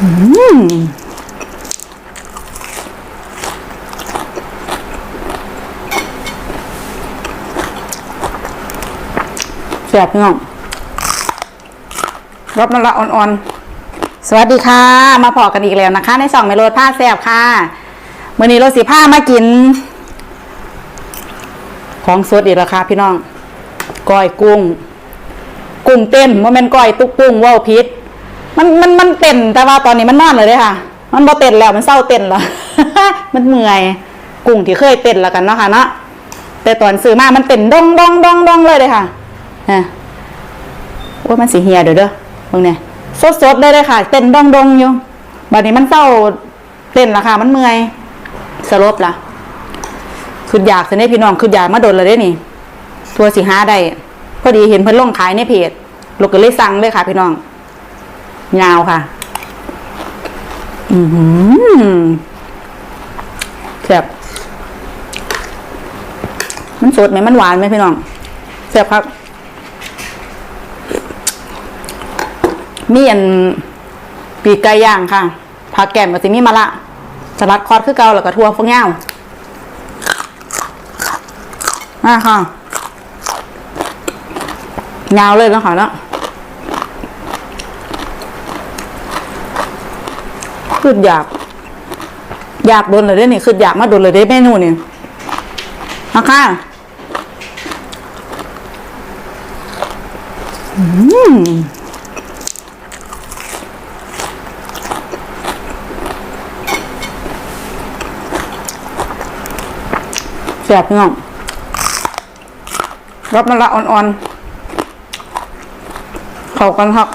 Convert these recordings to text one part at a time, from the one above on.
แซ่บพี่น้องรสมันละอ่อนๆ สวัสดีค่ะ มาพอกันอีกแล้วนะคะ ในสองเมโลผ้าแซ่บค่ะมื่อนี้เราสีผ้ามากิน ของสดอีกแล้วค่ะพี่น้องก้อยกุ้ง กุ้งเต้นโมเมนก้อยตุกกุ้งว่าวพิษ มันเต้นแต่ว่าตอนนี้มันนอนเลยเด้ค่ะ มันบ่เต้นแล้วมันเศร้าเต้นแล้วมันเมื่อยกุ้งที่เคยเต้นแล้วกันเนาะค่ะเนาะแต่ตอนซื้อมามันเต้นดองดองดองดองเลยเลยค่ะฮะว่ามันสีเหียเดี๋ยวเด้อเบิ่งเนี่ยสดสดเลยเลยค่ะ เต้นดองดองอยู่บัดนี้มันเศร้าเต้นละค่ะ มันเมื่อยสลบละคืออยากจะได้พี่น้องคืออยากมาโดนเลยได้นี่ทัวสิหาได้พอดีเห็นเพิ่นลงขายในเพจลูกก็เลยสั่งเลยค่ะพี่น้อง ยาวค่ะ อือหือแซ่บมันสดไหมมันหวานไหมพี่น้องแซ่บครับ มีอันปีกไก่ย่างค่ะผักแกมกับสิมีมะละสลัดคอดคือเกาแล้วก็ทั่วฟักยาวมาค่ะยาวเลยแล้วค่ะแล้ว คืออยาก อยากโดนเลยได้นี่คืออยากมาโดนเลยได้เมนูนี่นะคะอืมแซ่บพี่น้องรับมันละอ่อนๆ เข้ากันครับ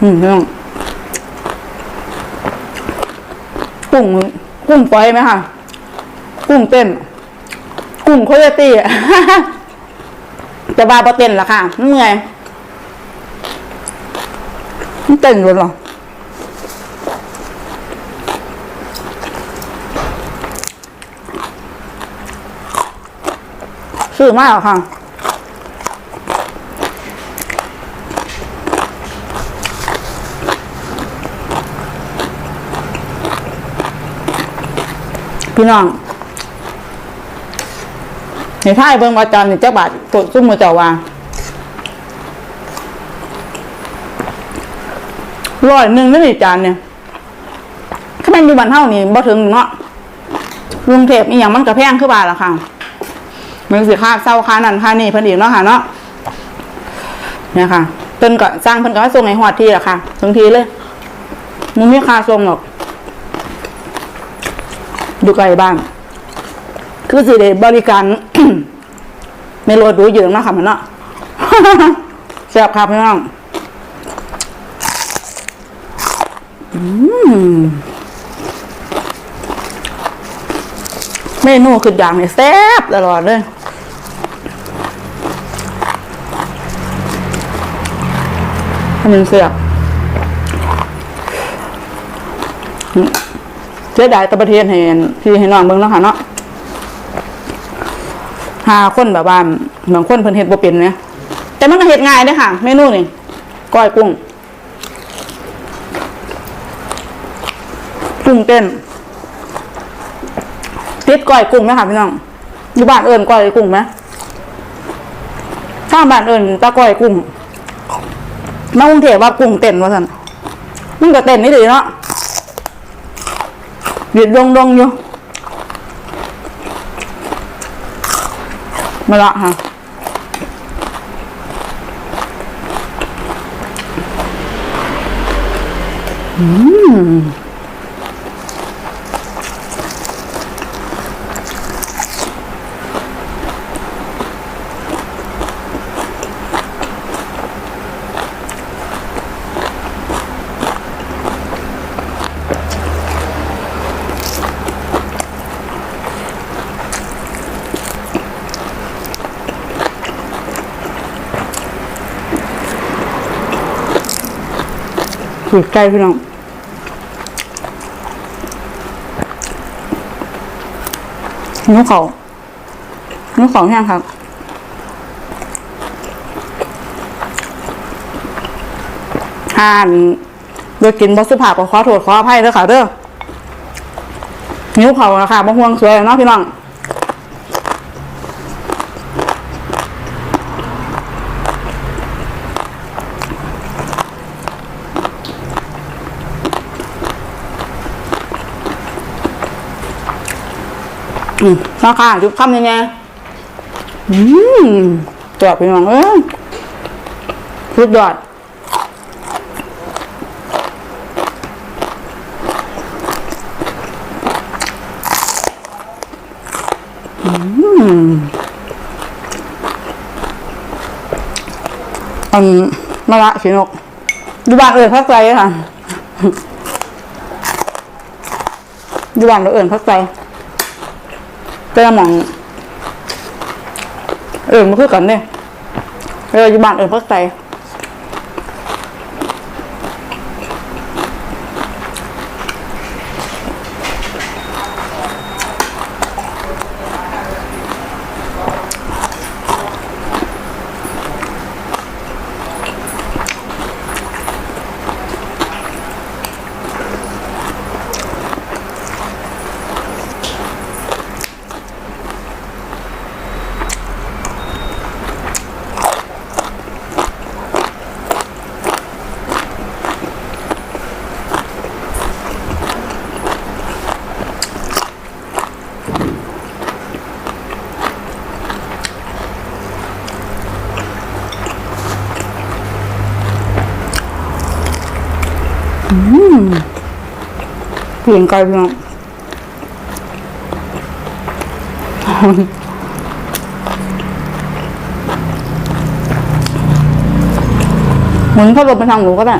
อืมพี่น้องกุ้งกุ้งปล่อยไหมคะกุ้งเต้น กุ้งโคโยตี้จะบาปเต้นละค่ะเมื่อยเต้นเลยเหรอซื้อมากค่ะ พี่น้องในท่ายเบิ่งว่าจานนี่เจ้าบาทกดซุ้มมือเจ้าว่าร้อยหนึ่งนั่นนี่จานเนี่ยถ้าแม่นอยู่บ้านเฮานี่บ่ถึงเนาะกรุงเทพอีหยังมันก็แพงขึ้นบาทละค่ะมันสิค่าเศร้าค่านั่นค่านี่เพิ่นอีกเนาะค่ะเนาะเนี่ยค่ะเพิ่นก็สร้างเพิ่นก็มาส่งให้ฮอดที่ละค่ะถึงทีเลยมันมีค่าส่งหรอก อยู่ไกลบ้าน คือสิได้บริการไม่โลดดูเยอะนาะค่ะมันเนาะแซ่บครับพี่น้องอืมเมนูคืออย่างเนี่ยแซ่บตลอดเลยให้มันเสียบ เสียดายตะประเทศเห็นพี่ให้น้องเบิ่งแล้วค่ะเนาะหาคนแบบว่าบางคนเพิ่นเฮ็ดบ่เป็นเนี่ยแต่มันก็เฮ็ดง่ายเด้ค่ะ เมนูนี่ก้อยกุ้งกุ้งเต้นติดก้อยกุ้งไหมค่ะพี่น้องอยู่บ้านเอิญก้อยกุ้งไหมข้าบ้านเอิญตะก้อยกุ้งมากรุงเทพว่ากุ้งเต้นว่าสันมันก็เต้นนี่ดีเนาะ หยุดดงดงๆ สูดใไก่พี่น้องนิ้วเขานิ้วเขาแห้งครับห่านโดยกินบอสุภาพก็ขอโทษขออภัยเด้อค่ะเด้อนิ้วเขานะคะมะฮวงสวยเนาะพี่น้อง อืมราคาจุบคำยังไงอืมจอดไปมองเอ้ยสุดยอดอืมอันมะระขีนก ดูบ้านเอื่นพักใจค่ะ ดูบ้านเราเอื่นพักใจ แต่ละหมอง เออมันคือกันเนี่ยเอออยู่บ้านเออพักใจ เปลี่ยนไกลพี่น้องหมุนเข้าลมไปทางหนูก็ได้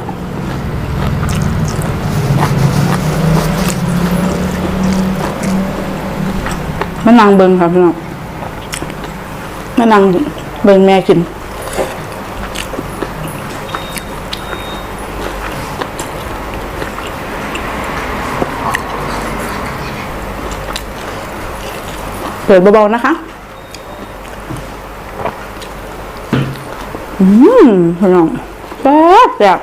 แม่นางเบิงค่ะพี่น้องแม่นางเบิงแม่กิน เปิดเบาๆนะคะ อืมพี่น้องแซ่บแซ่บ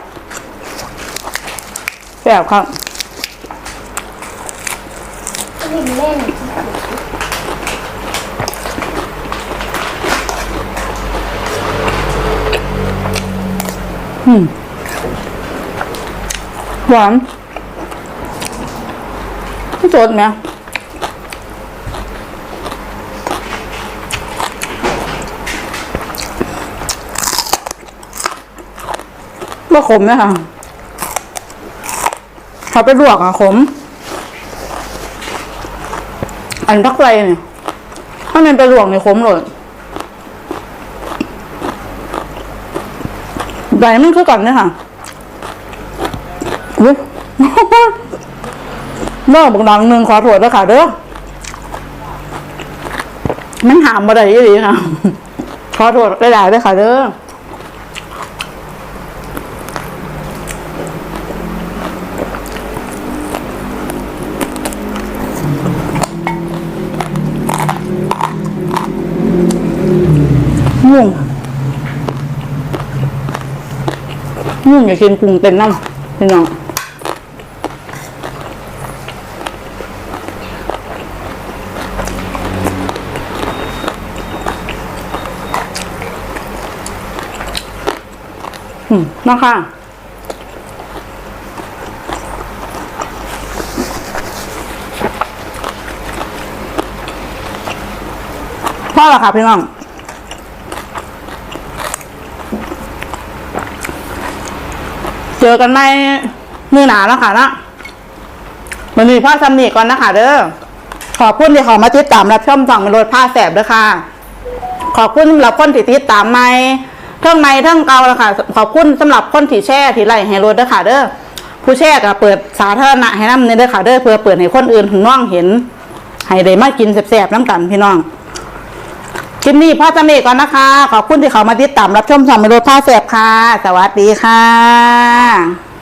แซ่บครับเล่นเล่นหวานสดไหม ว่าขมไหมคะถ้าไปลวกอะขม อันพักไรเนี่ยถ้ามันไปลวกเนี่ยขมเลยใบมันคือกันเนี่ยค่ะอุ๊ยเลิกบักดังหนึ่งขอโทษด้วยค่ะเด้อมันหามมาได้ยี่ดีค่ะขอโทษได้หลายๆด้วยค่ะเด้อ ยุ่งยุ่งอย่ากินกุ้งเต็นน้ำพี่น้องอืมนะคะพ่อละค่ะพี่น้อง เจอกันในมือหนาแล้วค่ะนะมันมีผ้าซัมนี่ก่อนนะคะเด้อขอบคุณที่เขอมาติดตามรับชมสั่งมันรถผ้าแสบเด้อค่ะ ขอบคุณสำหรับคนที่ติดตามไม่เท่งไม่เท่งเกาแล้วค่ะ ขอบคุณสำหรับคนที่แช่ที่ไล่ให้รถเด้อค่ะเด้อผู้แช่ก็เปิดสาธารณะให้น้ำในเด้อค่ะเด้อเพื่อเปิดให้คนอื่นถึงน้องเห็น ให้ได้มากินแสบๆน้ำกันพี่น้อง คลิปนี้พ่อจำเนก่อนนะคะ ขอบคุณที่เขามาติดตามรับชมสั่งมันรถผ้าแสบค่ะ สวัสดีค่ะ